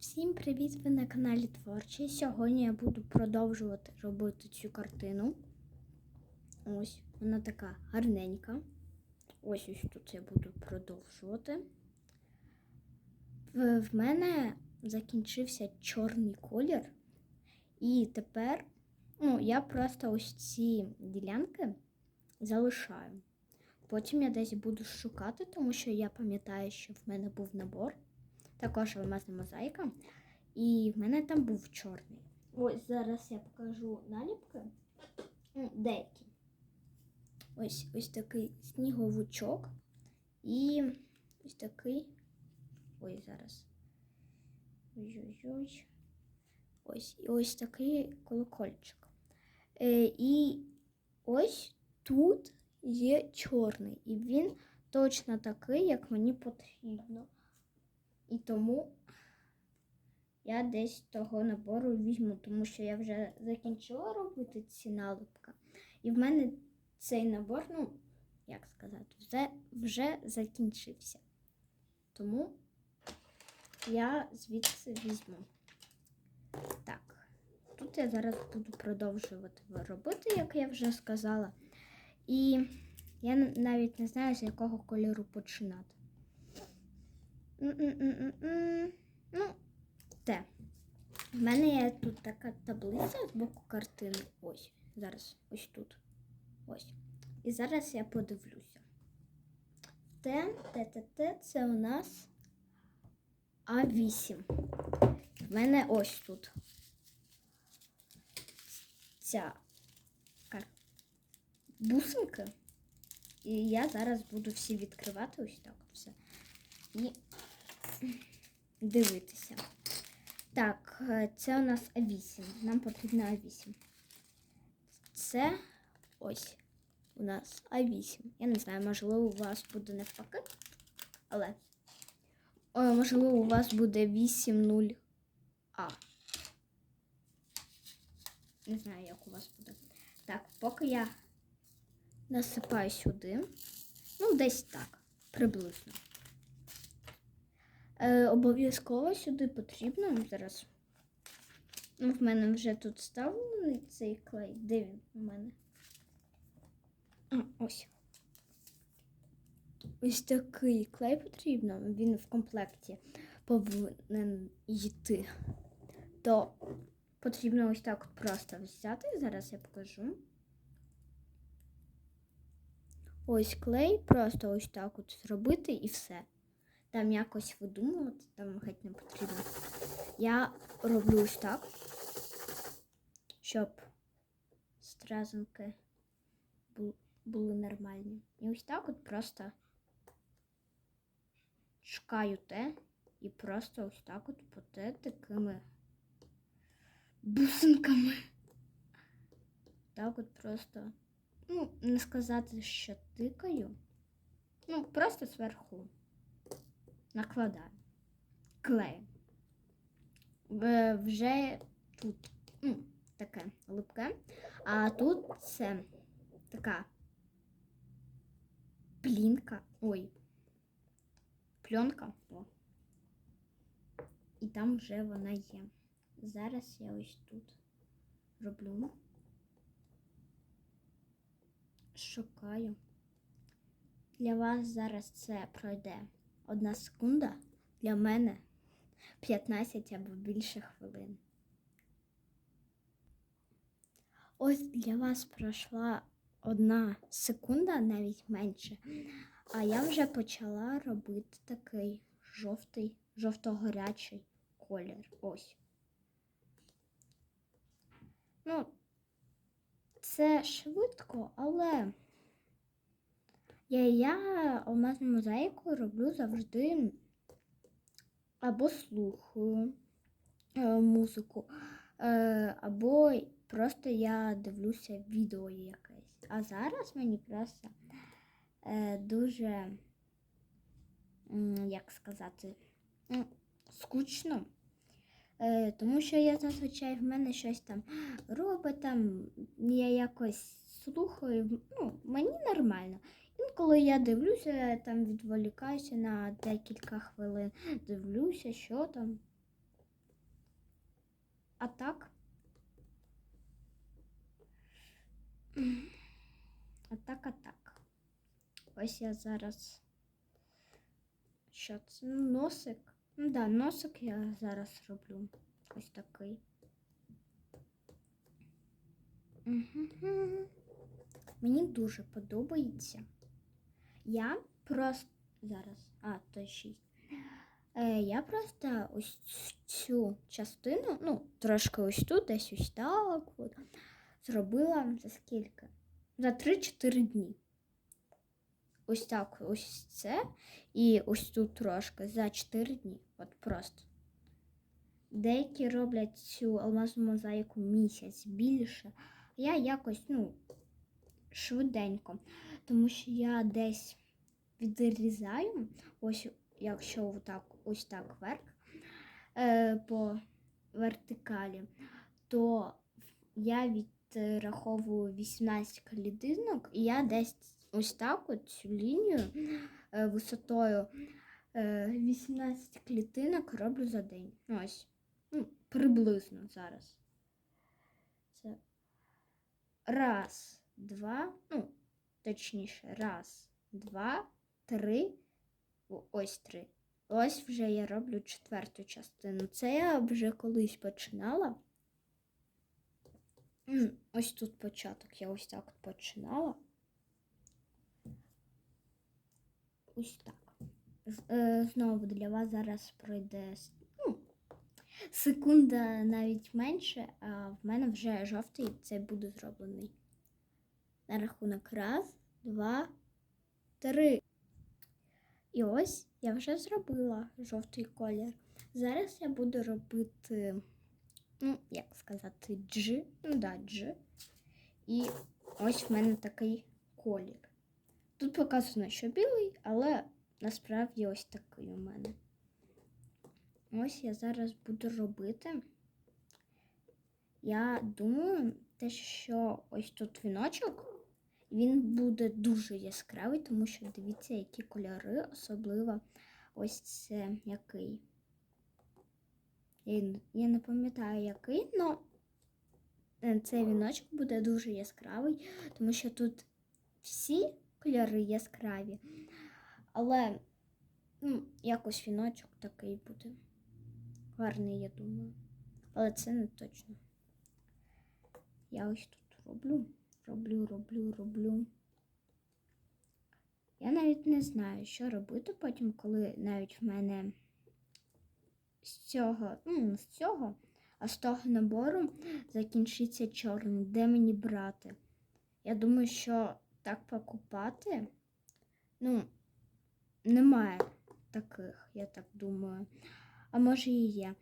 Всім привіт! Ви на каналі Творчий. Сьогодні я буду продовжувати робити цю картину. Ось, вона така гарненька. Ось ось тут я буду продовжувати. В, в мене закінчився чорний колір. І тепер ну, я просто ось ці ділянки залишаю. Потім я десь буду шукати, тому що я пам'ятаю, що в мене був набор також алмазна мозаїка. І в мене там був чорний. Ось зараз я покажу наліпки. Деякі. Ось ось такий сніговичок. І ось такий. Ой, зараз. Ой-ой-ой. Ось і ось такий колокольчик. Е, і ось тут є чорний. І він точно такий, як мені потрібно. І тому я десь того набору візьму, тому що я вже закінчила робити ці налипки. І в мене цей набор, ну, як сказати, вже, вже закінчився. Тому я звідси візьму. Так, тут я зараз буду продовжувати робити, як я вже сказала. І я навіть не знаю, з якого кольору починати. М-м-м-м-м. Ну, те. В мене є тут така таблиця з боку картини. Ось. Зараз ось тут. Ось. І зараз я подивлюся. Те, те, те, те, це у нас А8. В мене ось тут. Ця бусинка. І я зараз буду всі відкривати ось так все. І дивитися. Так, е, це у нас А8. Нам потрібно А8. Це ось у нас А8. Я не знаю, можливо, у вас буде навпаки. Але О, можливо, у вас буде 8-0 А. Не знаю, як у вас буде. Так, поки я насипаю сюди. Ну, десь так, приблизно. Е, обов'язково сюди потрібно зараз. Ну, в мене вже тут вставлений цей клей. Де він у мене? А, ось. Ось такий клей потрібно. Він в комплекті повинен йти. То потрібно ось так от просто взяти. Зараз я покажу. Ось клей, просто ось так от зробити і все там якось видумувати, там геть не потрібно. Я роблю ось так, щоб стразинки були нормальні. І ось так от просто шукаю те і просто ось так от по те такими бусинками. Так от просто, ну, не сказати, що тикаю. Ну, просто зверху накладаю клей. Вже тут ну, таке липке, а тут це така плінка, ой, пленка. О. І там вже вона є. Зараз я ось тут роблю. Шукаю. Для вас зараз це пройде одна секунда для мене 15 або більше хвилин. Ось для вас пройшла одна секунда, навіть менше. А я вже почала робити такий жовтий, жовто-горячий колір. Ось. Ну, це швидко, але я я алмазну мозаїку роблю завжди або слухаю е, музику, е, або просто я дивлюся відео якесь. А зараз мені просто е, дуже, як сказати, скучно. Тому що я зазвичай в мене щось там робить, там я якось слухаю, ну, мені нормально. Інколи я дивлюся, там відволікаюся на декілька хвилин, дивлюся, що там. А так. А так, а так. Ось я зараз. Що це? Ну, Носик. Ну да, носик я зараз роблю. Ось такий. Мені дуже подобається. Я просто зараз. А, то 6. Е, я просто ось цю частину, ну, трошки ось тут, десь ось так, от, зробила за скільки? За 3-4 дні. Ось так, ось це. І ось тут трошки за 4 дні. От просто. Деякі роблять цю алмазну мозаїку місяць більше. Я якось, ну, швиденько. Тому що я десь відрізаю, ось якщо отак, ось так вверх е, по вертикалі, то я відраховую 18 клітинок, і я десь ось так от цю лінію е, висотою е, 18 клітинок роблю за день. Ось. Ну, приблизно зараз. Це раз, два, ну, точніше, раз, два, три. Ось три. Ось вже я роблю четверту частину. Це я вже колись починала. Ось тут початок. Я ось так починала. Ось так. Е, Знову для вас зараз пройде ну, секунда навіть менше, а в мене вже жовтий це буде зроблений. На рахунок раз, два, три. І ось я вже зробила жовтий колір. Зараз я буду робити, ну, як сказати, джи. Ну да, джи. І ось в мене такий колір. Тут показано, що білий, але насправді ось такий у мене. Ось я зараз буду робити. Я думаю, те, що ось тут віночок, він буде дуже яскравий, тому що дивіться, які кольори, особливо ось це який. Я, не пам'ятаю, який, але цей віночок буде дуже яскравий, тому що тут всі кольори яскраві. Але ну, якось віночок такий буде. Гарний, я думаю. Але це не точно. Я ось тут роблю, роблю, роблю, роблю. Я навіть не знаю, що робити потім, коли навіть в мене з цього, ну, з цього, а з того набору закінчиться чорний. Де мені брати? Я думаю, що так покупати, ну, немає таких, я так думаю. А може і є.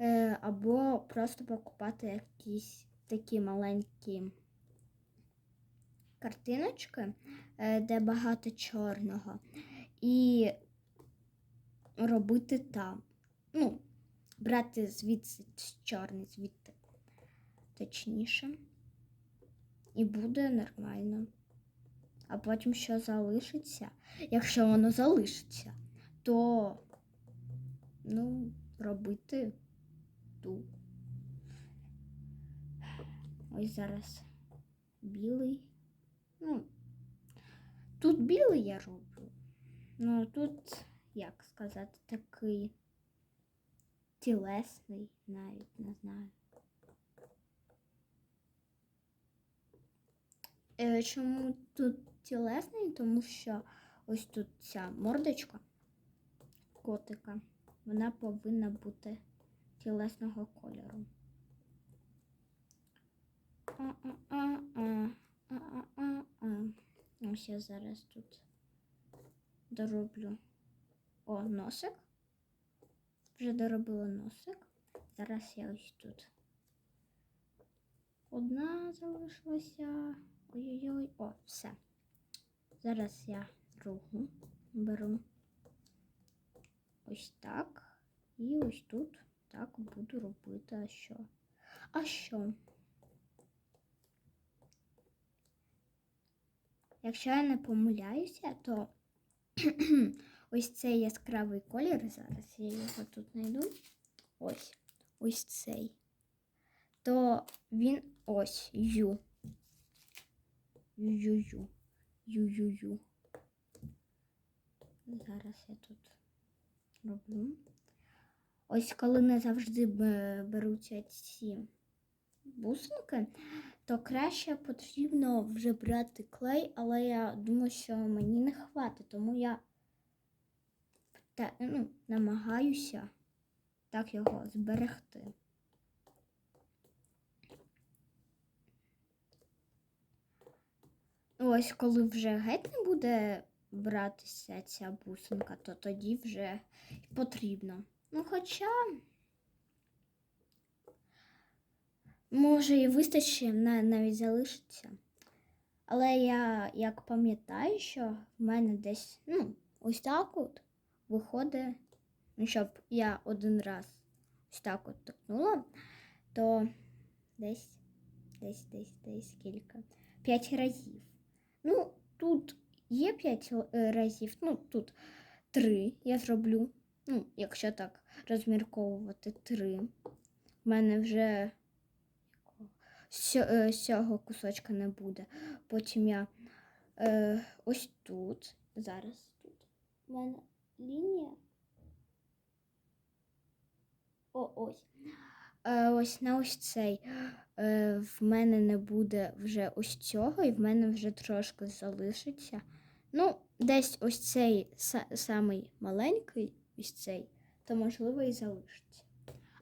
Е, або просто покупати якісь такі маленькі картиночки, е, де багато чорного, і робити там. Ну, брати звідси чорний, звідти точніше. І буде нормально. А потім що залишиться, якщо воно залишиться, то ну, робити ту. Ось зараз білий. Ну, тут білий я роблю. Ну, тут, як сказати, такий тілесний, навіть не знаю. Е, Чому тут тілесний? Тому що ось тут ця мордочка котика, вона повинна бути тілесного кольору. А-а-а-а, Ось я зараз тут дороблю о носик. Вже доробила носик. Зараз я ось тут. Одна залишилася. Ой-ой-ой, о, все. Зараз я другу беру ось так. І ось тут так буду робити. А що? А що? Якщо я не помиляюся, то ось цей яскравий колір зараз. Я його тут знайду. Ось. Ось цей. то він ось ю. Ю-ю-ю. Ю-ю-ю. Зараз я тут роблю. Ось коли не завжди бе- беруться ці бусинки, то краще потрібно вже брати клей, але я думаю, що мені не хватить, тому я та, ну, намагаюся так його зберегти. Ось коли вже геть не буде братися ця бусинка, то тоді вже потрібно. Ну, хоча, може, і вистачить, навіть залишиться. Але я як пам'ятаю, що в мене десь, ну, ось так от виходить, ну, щоб я один раз ось так от торкнула, то десь, десь, десь, десь кілька. П'ять разів. Ну, тут є п'ять е, разів, ну, тут три я зроблю. Ну, якщо так розмірковувати три. В мене вже е, з цього кусочка не буде. Потім я е, ось тут. Зараз тут. У мене лінія. О, ось. Е, ось на ось цей. Е, в мене не буде вже ось цього, і в мене вже трошки залишиться. Ну, десь ось цей са- самий маленький, ось цей, то можливо і залишиться.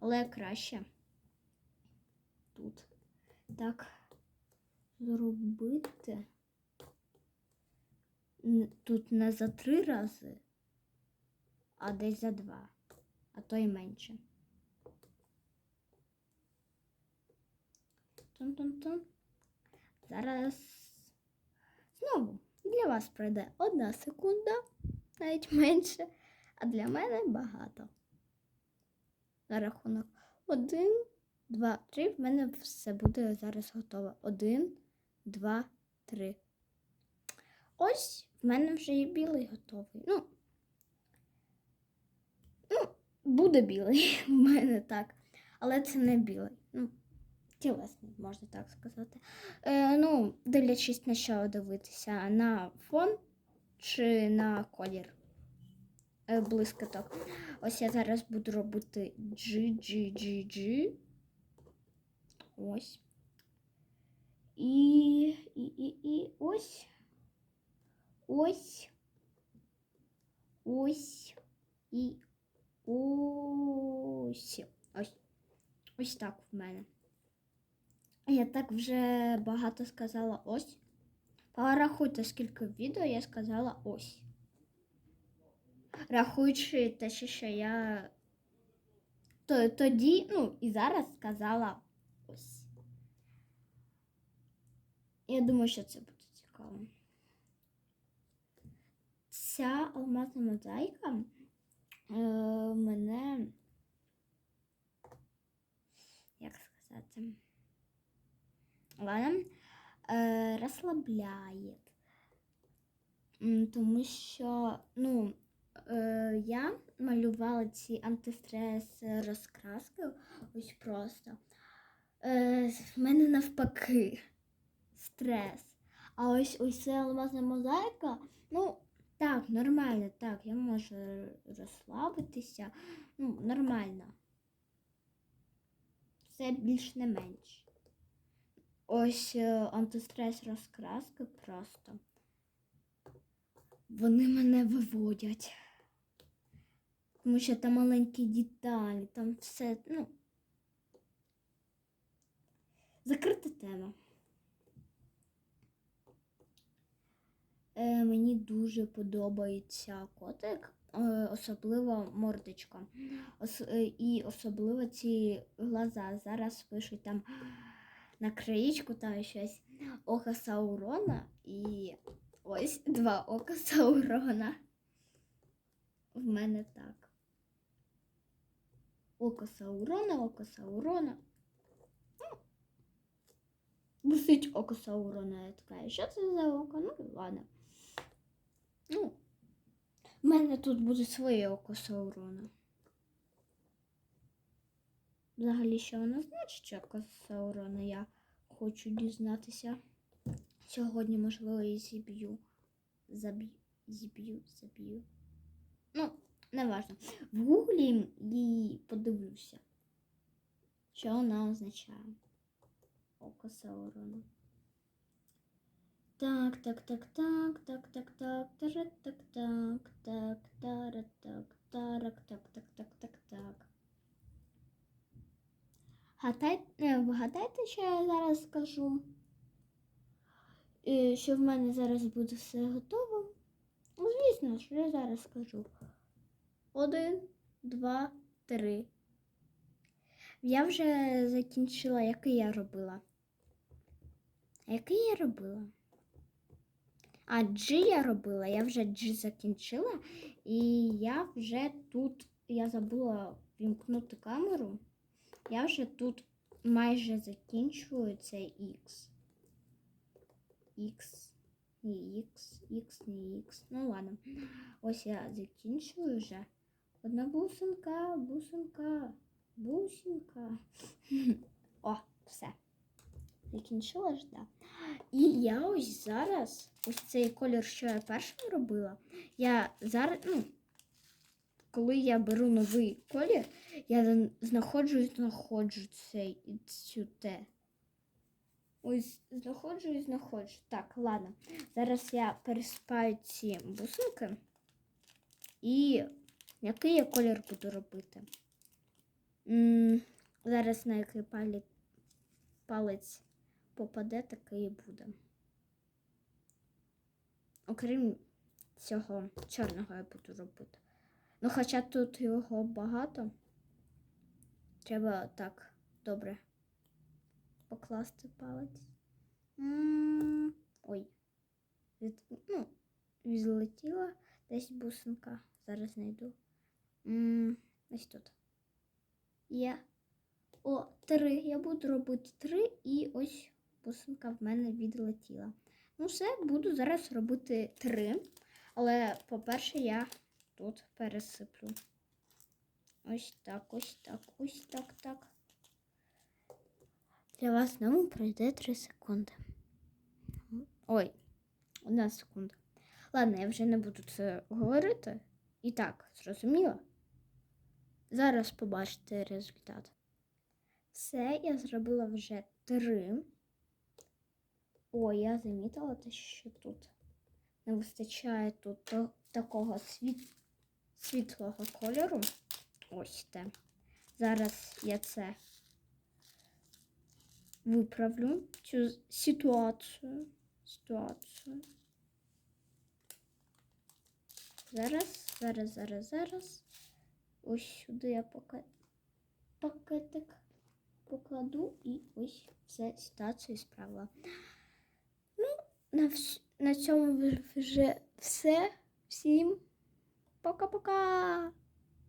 Але краще тут так зробити. Тут не за три рази, а десь за два, а то й менше. Тун-тун-тун. Зараз знову для вас пройде одна секунда, навіть менше, а для мене багато. На рахунок один, два, три. В мене все буде зараз готово. Один, два, три. Ось в мене вже і білий готовий. Ну, ну буде білий в мене так. Але це не білий. Ну, тілесний, можна так сказати. Е, ну, дивлячись на що дивитися, на фон чи на колір е, блискоток. Ось я зараз буду робити G, G, G, G. Ось. І, і, і, і ось. Ось. Ось. І ось. Ось. Ось так в мене. Я так вже багато сказала ось. Порахуйте, скільки відео я сказала ось. Рахуючи те, що я тоді, ну, і зараз сказала ось. Я думаю, що це буде цікаво. Ця алмазна мозаїка е, мене, як сказати, ладно, е, розслабляє. Тому що, ну, е, я малювала ці антистрес розкраски ось просто. Е, в мене навпаки стрес. А ось ось ця алмазна мозаїка, ну, так, нормально, так, я можу розслабитися. Ну, нормально. Все більш не менш. Ось е, антистрес розкраски просто. Вони мене виводять. Тому що там маленькі деталі, там все, ну. Закрита тема. Е, мені дуже подобається котик, е, особливо мордочка. Ос, е, і особливо ці глаза. Зараз пишуть там на краєчку там щось око Саурона і ось два ока Саурона. В мене так. Око Саурона, око Саурона. Висить око Саурона, я така. Що це за око? Ну, ладно. Ну, в мене тут буде своє око Саурона. взагалі, що вона значить, що коса урона я хочу дізнатися. Сьогодні, можливо, її зіб'ю. Заб'ю. Зіб'ю, заб'ю. Ну, не важно. В гуглі її подивлюся. Що вона означає? Око Саурона. Так, так, так, так, так, так, так, так, так, так, так, тарак, так, так, так, так, так. Гадайте, е, вгадайте, що я зараз скажу? Е, Що в мене зараз буде все готово? Ну, звісно, що я зараз скажу. Один, два, три. Я вже закінчила, який я робила. А який я робила? А G я робила, я вже G закінчила, і я вже тут, я забула вімкнути камеру. Я вже тут майже закінчую цей X. X. Не X, X, не X. Ну ладно. Ось я закінчую вже. Одна бусинка, бусинка, бусинка. О, все. Закінчила ж, да. І я ось зараз, ось цей колір, що я першим робила, я зараз, ну, коли я беру новий колір, я знаходжу і знаходжу цей і цю те. Ось знаходжу і знаходжу. Так, ладно. Зараз я переспаю ці бусинки. І який я колір буду робити? м зараз на який палець попаде, такий і буде. Окрім цього чорного я буду робити. Ну, хоча тут його багато, треба так добре покласти палець. М, Ой. Від, ну, відлетіла десь бусинка. Зараз знайду. Ось тут. Є. О, три. Я буду робити три, і ось бусинка в мене відлетіла. Ну, все, буду зараз робити три. Але, по-перше, я тут пересиплю. Ось так, ось так, ось так, так. Для вас знову пройде 3 секунди. Ой, одна секунда. Ладно, я вже не буду це говорити. І так, зрозуміло? Зараз побачите результат. Все, я зробила вже три. О, я замітила те, що тут не вистачає тут такого світ... світлого кольору. Ось те. Зараз я це виправлю цю ситуацію. Ситуацію. Зараз, зараз, зараз, зараз. Ось сюди я пока пакетик покладу і ось все ситуацію справила. На, вс... на цьому вже все. Всім пока-пока!